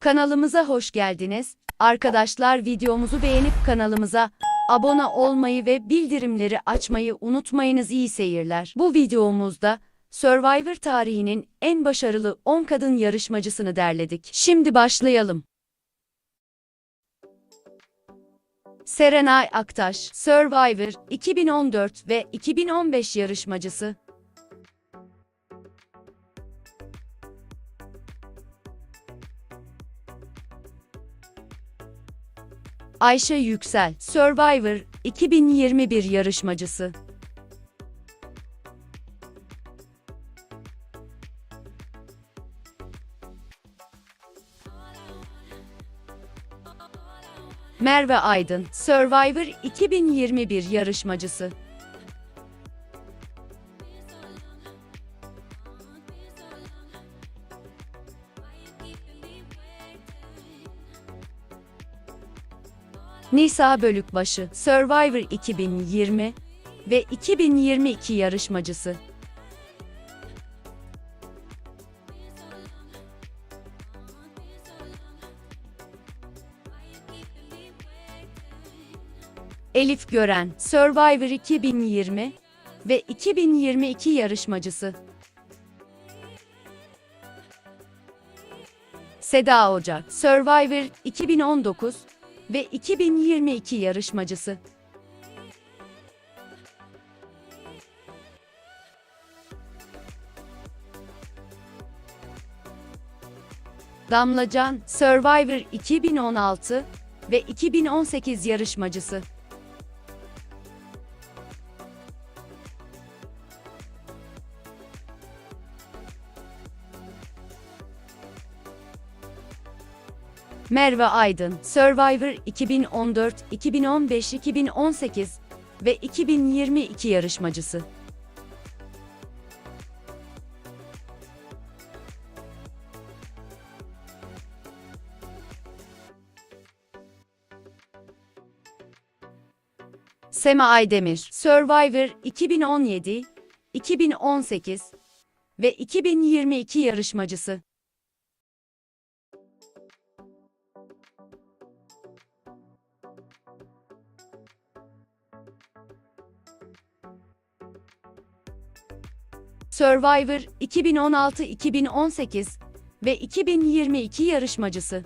Kanalımıza hoş geldiniz. Arkadaşlar videomuzu beğenip kanalımıza abone olmayı ve bildirimleri açmayı unutmayınız iyi seyirler. Bu videomuzda Survivor tarihinin en başarılı 10 kadın yarışmacısını derledik. Şimdi başlayalım. Serenay Aktaş, Survivor 2014 ve 2015 yarışmacısı. Ayşe Yüksel, Survivor 2021 yarışmacısı. Merve Aydın, Survivor 2021 yarışmacısı. Nisa Bölükbaşı, Survivor 2020 ve 2022 yarışmacısı. Elif Gören, Survivor 2020 ve 2022 yarışmacısı. Seda Ocak, Survivor 2019 ve 2022 yarışmacısı. Damla Can, Survivor 2016 ve 2018 yarışmacısı. Merve Aydın, Survivor 2014, 2015, 2018 ve 2022 yarışmacısı. Sema Aydemir, Survivor 2017, 2018 ve 2022 yarışmacısı. Survivor 2016-2018 ve 2022 yarışmacısı.